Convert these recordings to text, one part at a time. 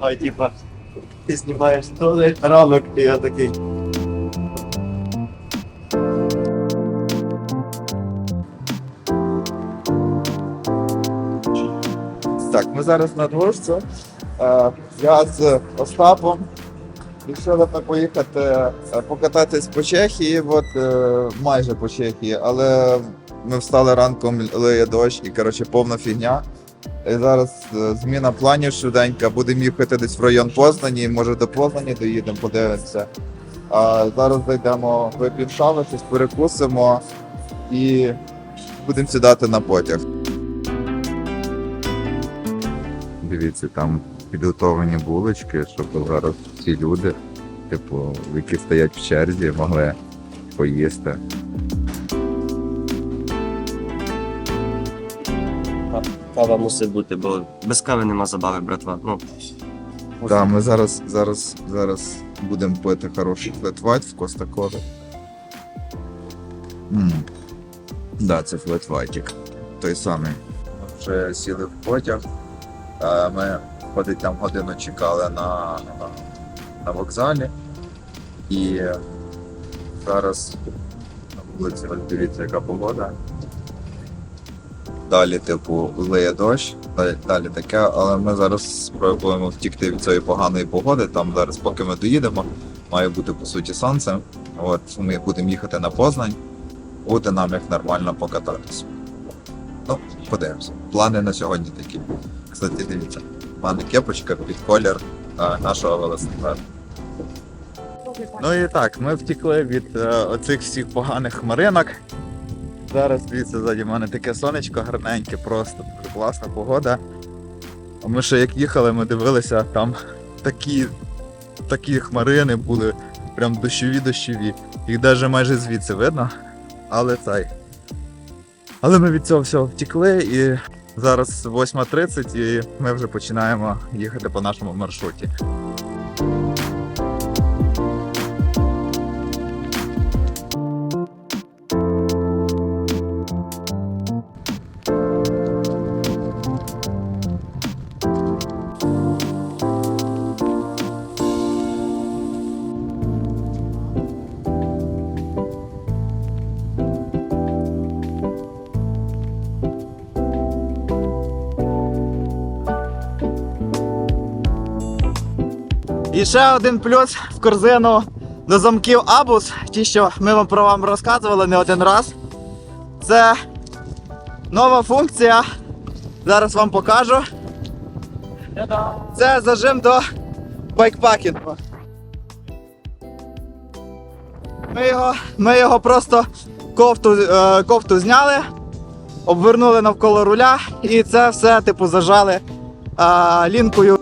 А типа, ти знімаєш той ранок, і я такий. Так, ми зараз на дворці. Е, Я з Остапом вирішили поїхати е, покататись по Чехії, от е, майже по Чехії, але ми встали ранком, лиє дощ і коротше повна фігня. Зараз е, зміна планів швиденька. Будемо їхати десь в район Познані, може до Познані доїдемо, подивимося. А зараз зайдемо вип'ємо шави, щось перекусимо і будемо сідати на потяг. Дивіться, там підготовлені булочки, щоб зараз всі люди, типу, які стоять в черзі, могли поїсти. Кава мусить бути, бо без кави нема забави, братва. Ну, Так, ми зараз, зараз, зараз будемо пити хороший флетвайт в Коста. Так, да, це флетвайтик. Той самий. Ми вже сіли в потяг. Ми ходить там годину чекали на, на, на вокзалі. І зараз на вулиці дивіться, яка погода. Далі, типу, лиє дощ, далі, таке, але ми зараз спробуємо втікти від цієї поганої погоди. Там зараз, поки ми доїдемо, має бути по суті сонце. От ми будемо їхати на Познань, буде нам як нормально покататись. Ну, подивимося. Плани на сьогодні такі. Кстати, дивіться, мене кепочка під колір е, нашого велосипеда. Ну і так, ми втекли від е, оцих всіх поганих хмаринок. Зараз дивіться, ззаді мене таке сонечко гарненьке, просто класна погода. А ми ще як їхали, ми дивилися, там такі, такі хмарини були, прям дощові дощові. Їх навіть майже звідси видно. Але цей. Але ми від цього всього втекли і зараз 8.30 і ми вже починаємо їхати по нашому маршруті. Ще один плюс в корзину до замків Абус, ті, що ми вам про вам розказували не один раз. Це нова функція. Зараз вам покажу. Це зажим до байкпакінгу. Ми його, ми його просто кофту, е, кофту зняли, обвернули навколо руля і це все типу зажали е, лінкою.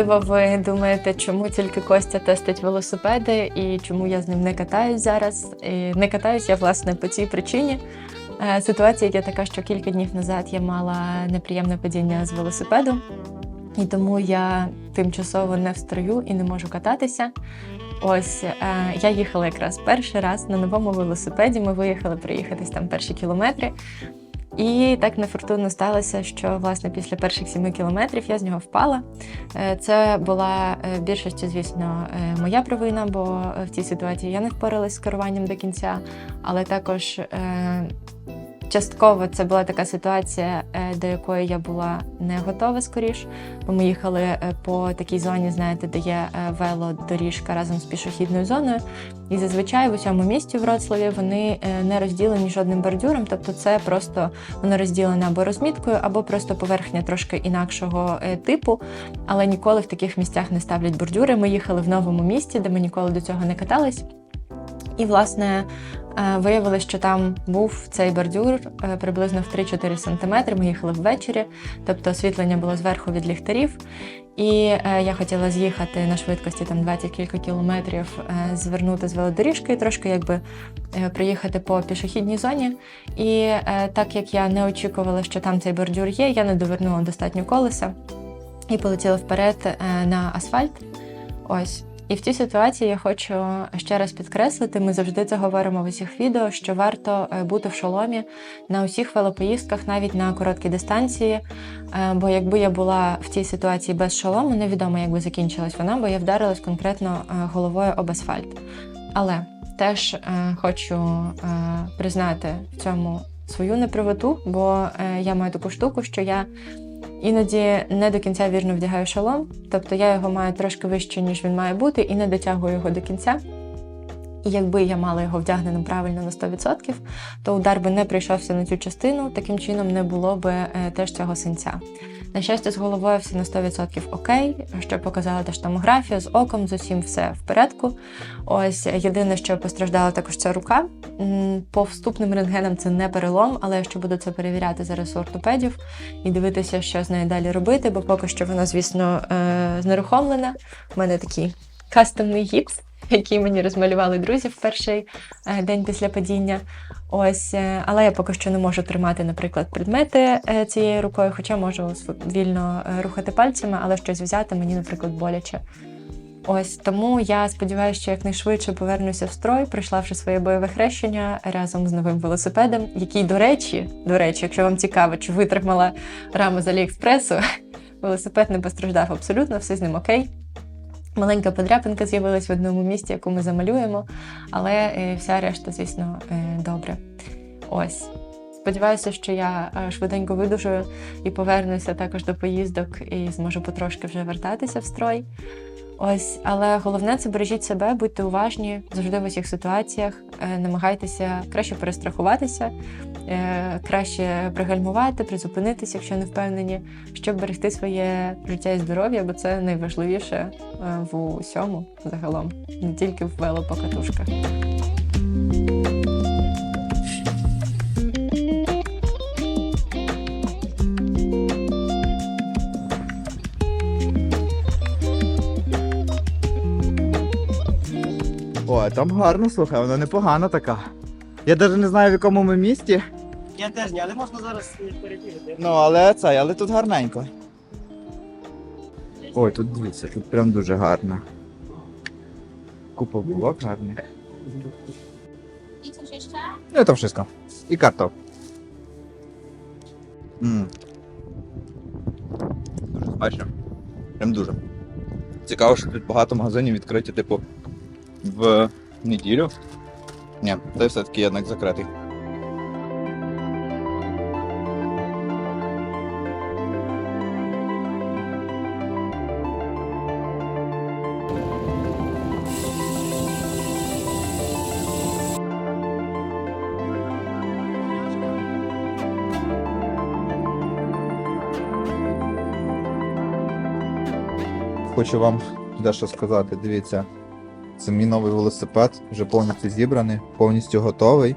Можливо, ви думаєте, чому тільки Костя тестить велосипеди і чому я з ним не катаюсь зараз. І не катаюсь я власне по цій причині. Е, Ситуація є така, що кілька днів назад я мала неприємне падіння з велосипеду, і тому я тимчасово не встрою і не можу кататися. Ось е, я їхала якраз перший раз на новому велосипеді. Ми виїхали проїхатись там перші кілометри. І так нефортунно сталося, що власне після перших сіми кілометрів я з нього впала. Е, Це була е, в більшості, звісно, е, моя провина, бо в цій ситуації я не впоралась з керуванням до кінця, але також частково це була така ситуація, е, до якої я була не готова скоріш. Бо ми їхали е, по такій зоні, знаєте, де є е, велодоріжка разом з пішохідною зоною. І зазвичай в усьому місті в Вроцлаві вони не розділені жодним бордюром, тобто це просто воно розділене або розміткою, або просто поверхня трошки інакшого типу. Але ніколи в таких місцях не ставлять бордюри. Ми їхали в новому місті, де ми ніколи до цього не катались. І, власне, виявилось, що там був цей бордюр е, приблизно в 3-4 см. Ми їхали ввечері, тобто освітлення було зверху від ліхтарів. І е, я хотіла з'їхати на швидкості там 20 кілька кілометрів, е, звернути з велодоріжки трошки якби е, приїхати по пішохідній зоні. І е, так як я не очікувала, що там цей бордюр є, я не довернула достатньо колеса. і полетіли вперед е, на асфальт. Ось. І в цій ситуації я хочу ще раз підкреслити: ми завжди це говоримо в усіх відео, що варто е, бути в шоломі на усіх велопоїздках, навіть на короткій дистанції. Е, Бо якби я була в цій ситуації без шолому, невідомо, як би закінчилась вона, бо я вдарилась конкретно е, головою об асфальт. Але теж хочу признати в цьому свою неправоту, бо я маю таку штуку, що я іноді не до кінця вірно вдягаю шолом, тобто я його маю трошки вище, ніж він має бути, і не дотягую його до кінця. І якби я мала його вдягненим правильно на 100%, то удар би не прийшовся на цю частину, таким чином не було би е, теж цього синця. На щастя, з головою все на 100% окей, що показала теж томографія, з оком, з усім все в порядку. Ось єдине, що постраждала також ця рука. По вступним рентгенам це не перелом, але я ще буду це перевіряти зараз у ортопедів і дивитися, що з нею далі робити, бо поки що вона, звісно, е, знерухомлена. У мене такий кастомний гіпс, який мені розмалювали друзі в перший е, день після падіння. Ось, е, але я поки що не можу тримати, наприклад, предмети е, цією рукою, хоча можу вільно е, рухати пальцями, але щось взяти мені, наприклад, боляче. Ось тому я сподіваюся, що якнайшвидше повернуся в строй, пройшла своє бойове хрещення разом з новим велосипедом, який, до речі, до речі, якщо вам цікаво, чи витримала раму з Аліекспресу, велосипед не постраждав абсолютно, все з ним окей. Маленька подряпинка з'явилась в одному місці, яку ми замалюємо, але е, вся решта, звісно, е, добре. Ось. Сподіваюся, що я е, швиденько видужую і повернуся також до поїздок і зможу потрошки вже вертатися в строй. Ось, але головне це бережіть себе, будьте уважні завжди в усіх ситуаціях. е, Намагайтеся краще перестрахуватися, е, краще пригальмувати, призупинитися, якщо не впевнені, щоб берегти своє життя і здоров'я, бо це найважливіше е, в усьому загалом, не тільки в велопокатушках. Там гарно, слухай, вона непогана така. Я навіть не знаю, в якому ми місті. Я теж ні, але можна зараз перевірити. Ну, але це, але тут гарненько. Ой, тут дивіться, тут прям дуже гарно. Купа булок гарний. I coś jeszcze? Ну, to wszystko. I kartą. Мм. Дуже смачно. Прям дуже. Цікаво, що тут багато магазинів відкриті, типу, в неділю. Ні, це все-таки єднак закритий. Хочу вам дещо сказати. Дивіться, Це мій новий велосипед, вже повністю зібраний, повністю готовий.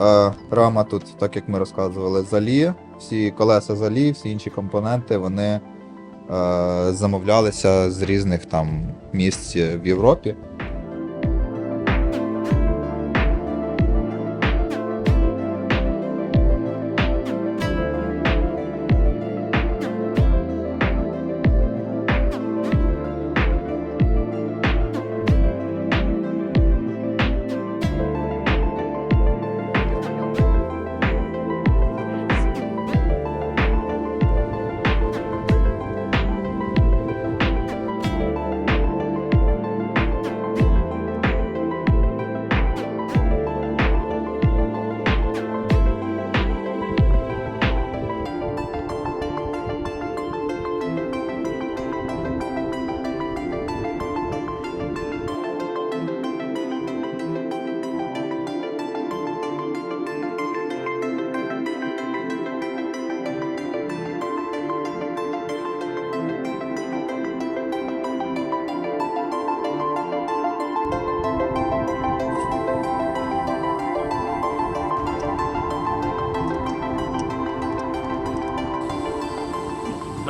Е, рама тут, так як ми розказували, залі. Всі колеса залі, всі інші компоненти вони е, замовлялися з різних там місць в Європі.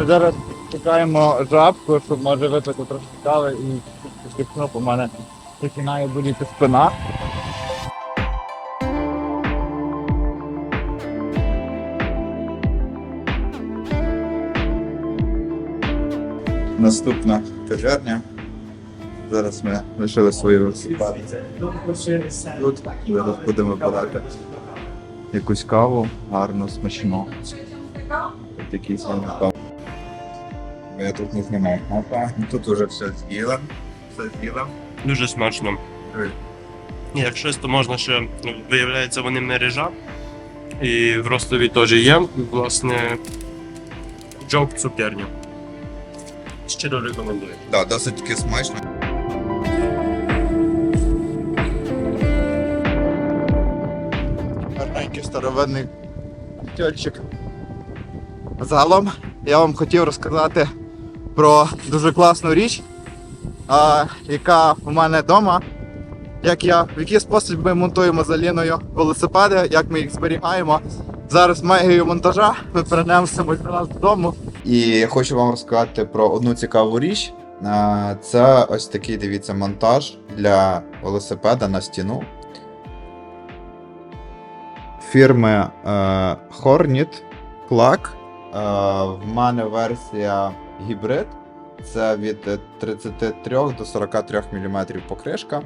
Зараз шукаємо жабку, щоб може випити трошки кави і підкипну, у мене починає боліти спина. наступна кав'ярня. Зараз ми лишили свої велосипеди. Тут зараз будемо брати якусь каву, гарну, смачну. Ось Такий самий кав. Я тут не знімав. Опа, ну тут вже все з'їли. Все з'їли. Дуже смачно. Ой. Як щось, то можна ще, ну, виявляється, вони мережа. І в Ростові теж є, власне, джок цукерня. Щиро рекомендую. Так, досить таки смачно. Гарненький старовинний тьольчик. Загалом я вам хотів розказати про дуже класну річ, а, яка у мене вдома. Як я, в який спосіб ми монтуємо з Аліною велосипеди, як ми їх зберігаємо. Зараз магією монтажа ми перенесемось до нас додому. І я хочу вам розказати про одну цікаву річ. Це ось такий, дивіться, монтаж для велосипеда на стіну. Фірми е, Hornet Plug. Е, в мене версія гібрид. Це від е, 33 до 43 мм покришка.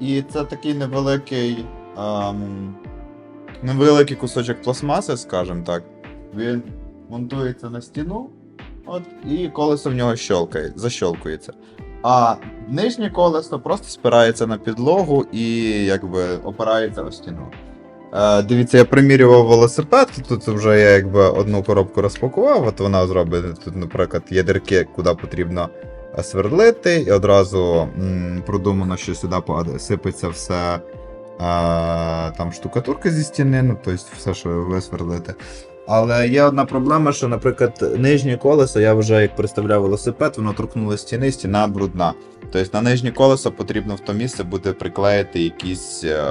І це такий невеликий, ем, невеликий кусочок пластмаси, скажімо так. Він монтується на стіну, от, і колесо в нього щелкає, защолкується. А нижнє колесо просто спирається на підлогу і якби опирається о стіну. Е, дивіться, я примірював велосипед, тут вже я якби одну коробку розпакував, от вона зробить тут, наприклад, є дірки, куди потрібно сверлити, і одразу м, продумано, що сюди сипеться все. А, там штукатурка зі стіни, ну тобто все, що ви сверлите. Але є одна проблема, що, наприклад, нижнє колесо, я вже як представляв велосипед, воно торкнуло стіни, стіна брудна. Тобто на нижнє колесо потрібно в то місце буде приклеїти якісь. Е,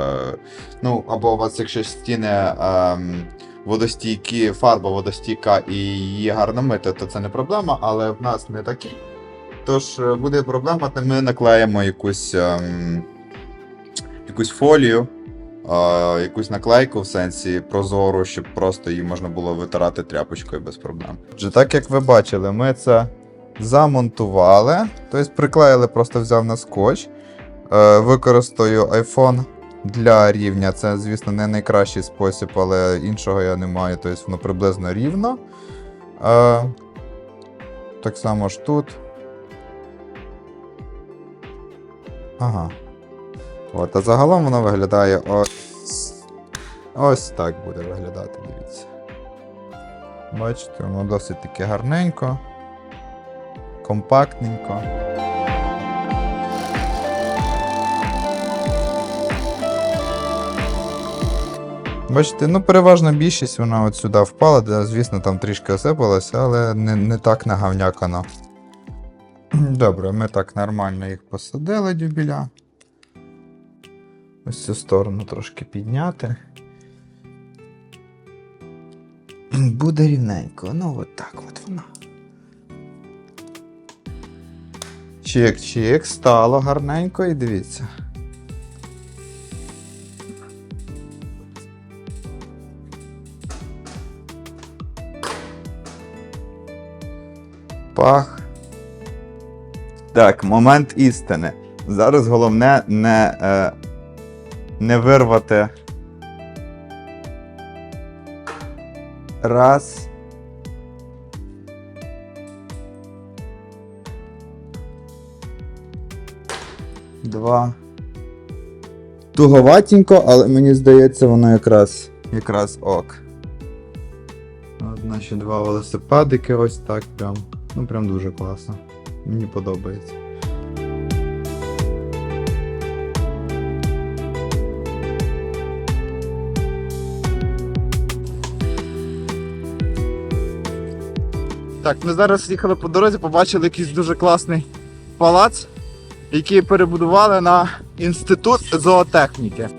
ну, або у вас, якщо стіни е, водостійкі, фарба водостійка і її гарно мити, то це не проблема, але в нас не такі. Тож е, буде проблема, то ми наклеїмо якусь, ем, якусь фолію, якусь наклейку в сенсі прозору, щоб просто її можна було витирати тряпочкою без проблем. Отже, так як ви бачили, ми це замонтували, тобто приклеїли, просто взяв на скотч. Е, використаю iPhone для рівня. Це, звісно, не найкращий спосіб, але іншого я не маю, тобто воно приблизно рівно. Е, так само ж тут. Ага. От, а загалом воно виглядає ось. Ось так буде виглядати, дивіться. Бачите, воно досить таки гарненько, компактненько. Бачите, ну переважна більшість вона от сюди впала, де, звісно, там трішки осипалося, але не, не так нагавнякано. Добре, ми так нормально їх посадили дюбіля. Ось цю сторону трошки підняти. Буде рівненько. Ну, от так от воно. Чик-чик, стало гарненько і дивіться. Пах. Так, момент істини. Зараз головне не, е, не вирвати. Раз. Два. Туговатенько, але мені здається, воно якраз якраз ок. От наші два велосипедики ось так прям. Ну прям дуже класно. Мені подобається. Так, ми зараз їхали по дорозі, побачили якийсь дуже класний палац, який перебудували на інститут зоотехніки.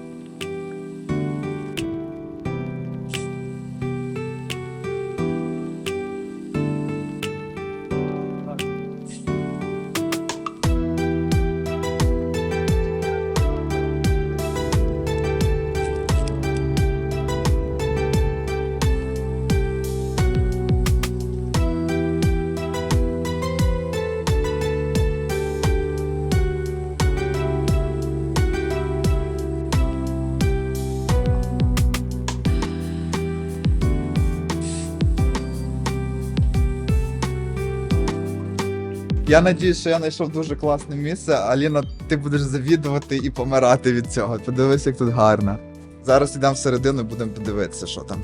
Я надіюсь, що я знайшов дуже класне місце. Аліна, ти будеш завідувати і помирати від цього. Подивись, як тут гарно. Зараз йдемо всередину і будемо подивитися, що там.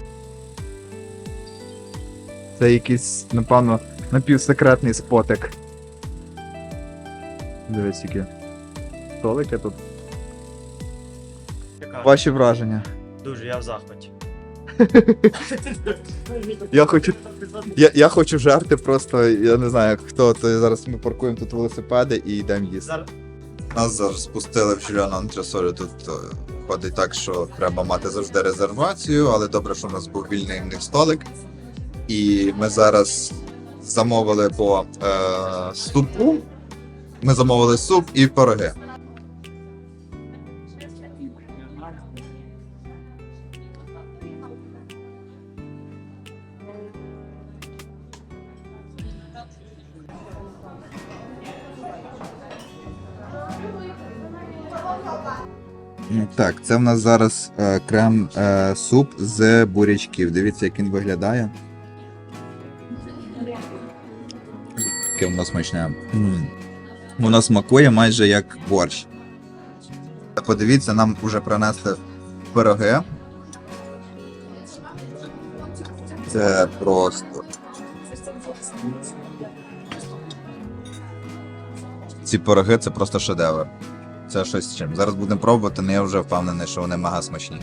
Це якийсь, напевно, напівсекретний спотик. Дивись, які столики тут. Ваші враження. Дуже, я в захваті. Я хочу, я, я хочу жарти просто, я не знаю, хто, то зараз ми паркуємо тут велосипеди і йдемо їсти. Нас зараз спустили в Жюльон Антресолі. Тут е, ходить так, що треба мати завжди резервацію, але добре, що у нас був вільний в них столик. І ми зараз замовили по е, супу. Ми замовили суп і пироги. Так, це в нас зараз е, крем е, суп з бурячків. Дивіться, як він виглядає. Яке воно смачне. Воно смакує майже як борщ. Подивіться, нам вже принесли пироги. Це просто. Ці пироги це просто шедевр. Це щось з чим. Зараз будемо пробувати, але я вже впевнений, що вони мега смачні.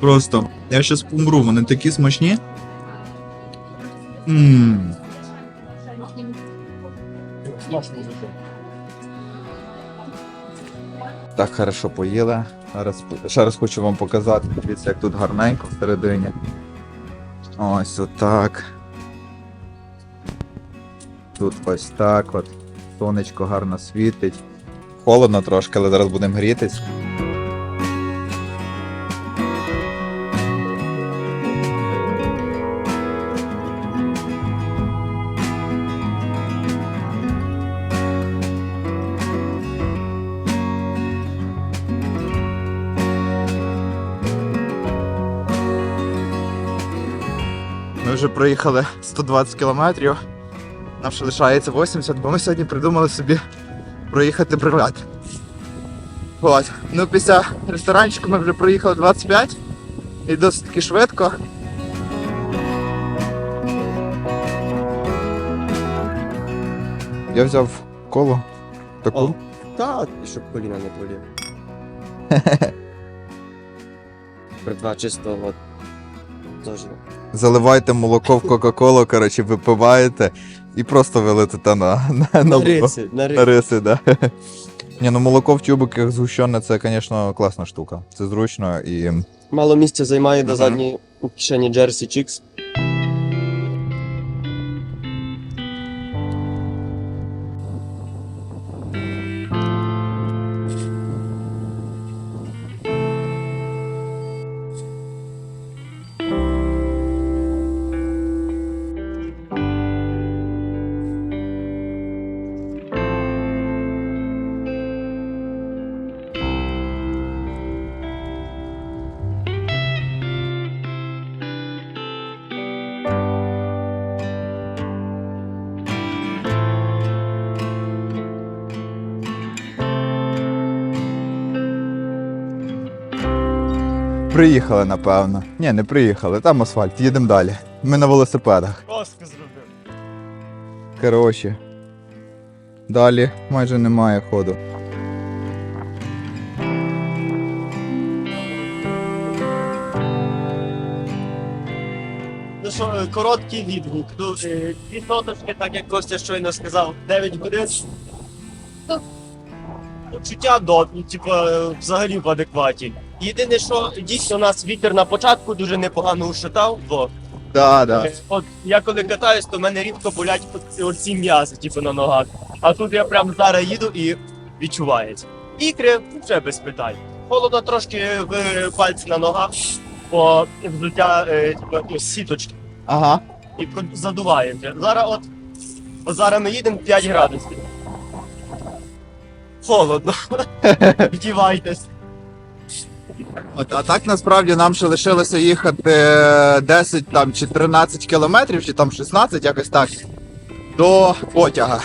Просто я щас помру, вони такі смачні. Ммм. Так хорошо поїли. Зараз, ще раз хочу вам показати, дивіться, як тут гарненько всередині. Ось отак. Тут ось так от. Сонечко гарно світить. Холодно трошки, але зараз будемо грітись. Ми вже проїхали 120 кілометрів. Нам ще лишається 80, бо ми сьогодні придумали собі проїхати бригад. От. Ну, після ресторанчику ми вже проїхали 25 і досить таки швидко. Я взяв коло. Таку. О. Та, щоб коліна не боліли. Братва, чисто от. Теж. Заливайте молоко в Кока-Колу, коротше, випиваєте і просто вилетите на, на, на, риси, на на риси, да. Ні, ну молоко в тюбиках згущене, це, звісно, класна штука. Це зручно і. Мало місця займає до задньої кишені Джерсі Чікс. Приїхали, напевно. Ні, не приїхали, там асфальт, їдемо далі. Ми на велосипедах. Коска зробив. Коротше. Далі майже немає ходу. Ну що, е, короткий відгук. Ну, е, дві соточки, так як Костя щойно сказав, 9 годин. Ну, Почуття до, ну, типу, е, взагалі в адекваті. Єдине, що дійсно у нас вітер на початку дуже непогано ушатав, бо Да, да. е, от я коли катаюсь, то в мене рідко болять оці- оці м'язи, типу, на ногах. А тут я прям зараз їду і відчувається. Ікри вже без питань. Холодно трошки в пальці на ногах, бо взуття е, типу, ну, сіточки Ага. і про- задуває. вже. Зараз от, от зараз ми їдемо 5 градусів. Холодно. Вдівайтесь. От, а так насправді нам ще лишилося їхати 10 там, чи 13 кілометрів, чи там 16, якось так, до потяга.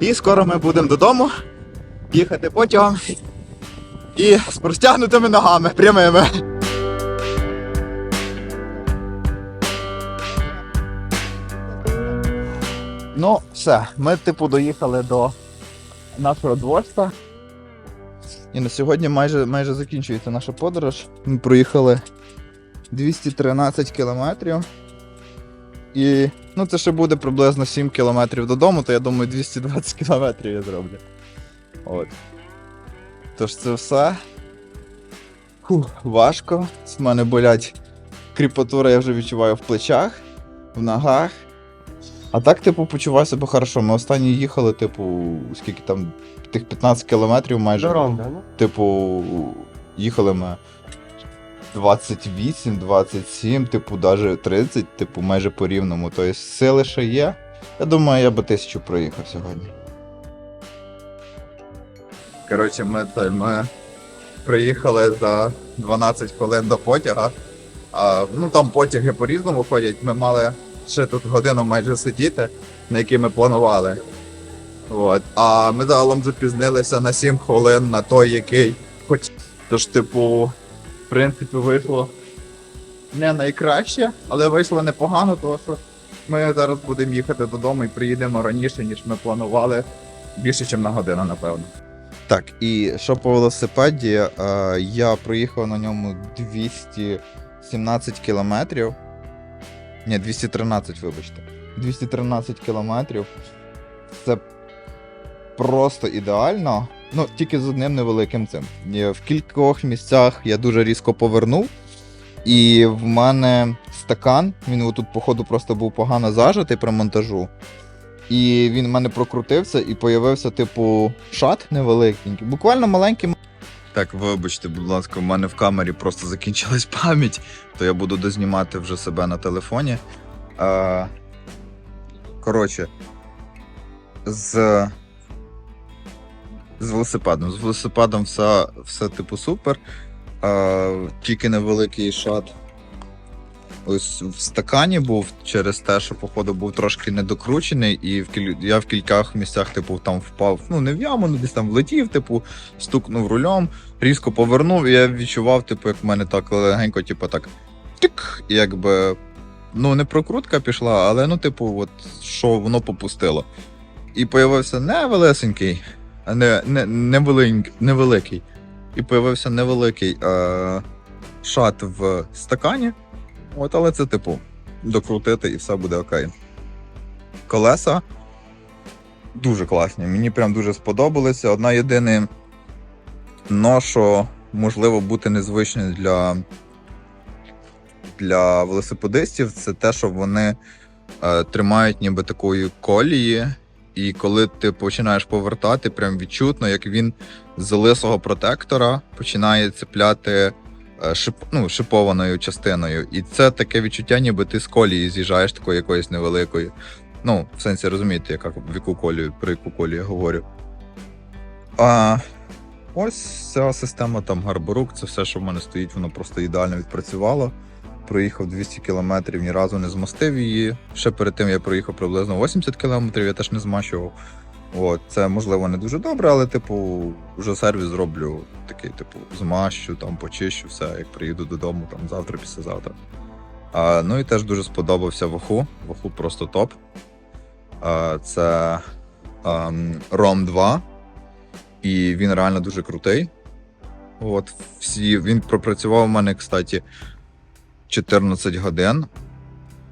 І скоро ми будемо додому їхати потягом і з простягнутими ногами прямими. Ну, все, ми, типу, доїхали до нашого дворства. І на сьогодні майже, майже закінчується наша подорож. Ми проїхали 213 кілометрів. І ну, це ще буде приблизно 7 кілометрів додому, то я думаю, 220 кілометрів я зроблю. От. Тож це все. Фух, важко. З мене болять кріпатура, я вже відчуваю в плечах, в ногах. А так, типу, почуваю себе хорошо. Ми останні їхали, типу, скільки там, тих 15 кілометрів майже. Дорога, ну? Типу, їхали ми 28, 27, типу, навіть 30, типу, майже по рівному. Тобто сили ще є. Я думаю, я би тисячу проїхав сьогодні. Коротше, ми, та- ми приїхали за 12 хвилин до потяга. А, ну там потяги по-різному ходять. Ми мали ще тут годину майже сидіти, на який ми планували. От. А ми загалом запізнилися на 7 хвилин на той, який хоч. Тож, типу, в принципі, вийшло не найкраще, але вийшло непогано, тому що ми зараз будемо їхати додому і приїдемо раніше, ніж ми планували. Більше, ніж на годину, напевно. Так, і що по велосипеді, е, я проїхав на ньому 217 кілометрів. Ні, 213, вибачте. 213 кілометрів. Це просто ідеально. Ну, тільки з одним невеликим цим. В кількох місцях я дуже різко повернув. І в мене стакан, він отут, походу, просто був погано зажатий при монтажу. І він в мене прокрутився і появився, типу, шат невеликий. Буквально маленький. Так, вибачте, будь ласка, в мене в камері просто закінчилась пам'ять, то я буду дознімати вже себе на телефоні. А, коротше, з з велосипедом. З велосипедом все, все типу супер. А, тільки невеликий шат. Ось в стакані був через те, що, походу, був трошки недокручений, і в кіль... я в кількох місцях, типу, там впав, ну, не в яму, ну десь там влетів, типу, стукнув рулем, різко повернув, і я відчував, типу, як в мене так легенько, типу, так тик, якби. Ну, не прокрутка пішла, але ну, типу, от що воно попустило. І появився невелесенький, не, не, невелик, невеликий. І появився невеликий е, шат в стакані. От, але це, типу, докрутити і все буде окей. Колеса дуже класні. Мені прям дуже сподобалися. Одна єдине, но що можливо бути незвичним для, для велосипедистів, це те, що вони е, тримають ніби такої колії. І коли ти починаєш повертати, прям відчутно, як він з лисого протектора починає цепляти шип, ну, шипованою частиною. І це таке відчуття, ніби ти з колії з'їжджаєш такої якоїсь невеликої. Ну, в сенсі розумієте, яка, в яку колію, про яку колію я говорю. А, ось ця система там Гарборук, це все, що в мене стоїть, воно просто ідеально відпрацювало. Проїхав 200 кілометрів, ні разу не змастив її. Ще перед тим я проїхав приблизно 80 кілометрів, я теж не змащував. От, це можливо не дуже добре, але, типу, вже сервіс зроблю такий, типу, змащу, там почищу все, як приїду додому, там завтра, післязавтра. А, ну і теж дуже сподобався Ваху. Ваху просто топ. А, це ем, ROM 2. І він реально дуже крутий. От, всі, він пропрацював у мене, кстати, 14 годин.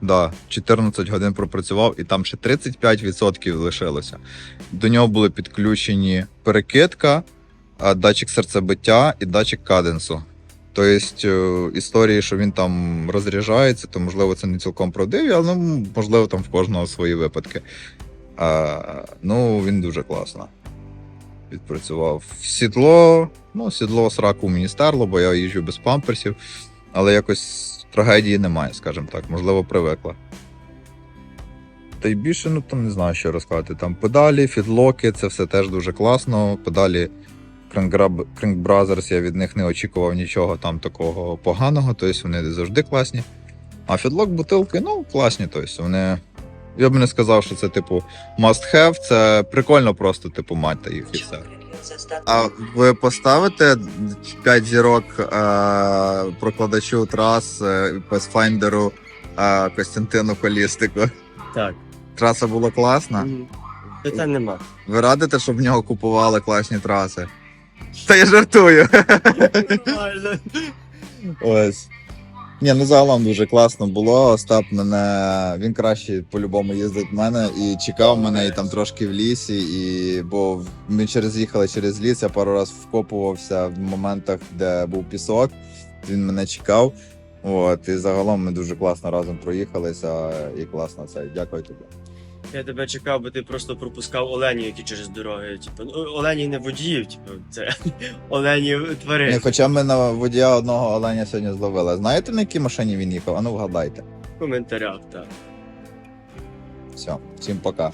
Да, 14 годин пропрацював, і там ще 35% лишилося. До нього були підключені перекидка, датчик серцебиття і датчик каденсу. Тобто е, історії, що він там розряджається, то можливо це не цілком правдиві, але ну, можливо там в кожного свої випадки. А, ну, він дуже класно відпрацював. Сідло, ну, сідло сраку мені стерло, бо я їжджу без памперсів, але якось трагедії немає, скажімо так, можливо, привикла. Та й більше, ну там не знаю, що розказати. Там педалі, фідлоки, це все теж дуже класно. Педалі Crank Brothers, я від них не очікував нічого там такого поганого, тобто вони завжди класні. А фідлок бутилки, ну, класні, тобто вони Я б не сказав, що це типу must have, це прикольно просто, типу, мати їх і все. А ви поставите 5 зірок е, прокладачу трас е, Pathfinder'у е, Костянтину Холістику? Так. Траса була класна. Питань нема. Ви радите, щоб в нього купували класні траси? Та я жартую. Нормально. Ось. Ні, ну загалом дуже класно було. Остап мене. Він краще по-любому їздить в мене і чекав мене і там трошки в лісі. І бо ми через їхали через ліс, я пару разів вкопувався в моментах, де був пісок. Він мене чекав. От, і загалом ми дуже класно разом проїхалися і класно це. Дякую тобі. Я тебе чекав, бо ти просто пропускав оленів, які через дороги. Типу, ну, олені не водіїв, типу, це олені тварини. Не, хоча ми на водія одного оленя сьогодні зловили. Знаєте, на якій машині він їхав? А ну вгадайте. В коментарях, так. Все, всім пока.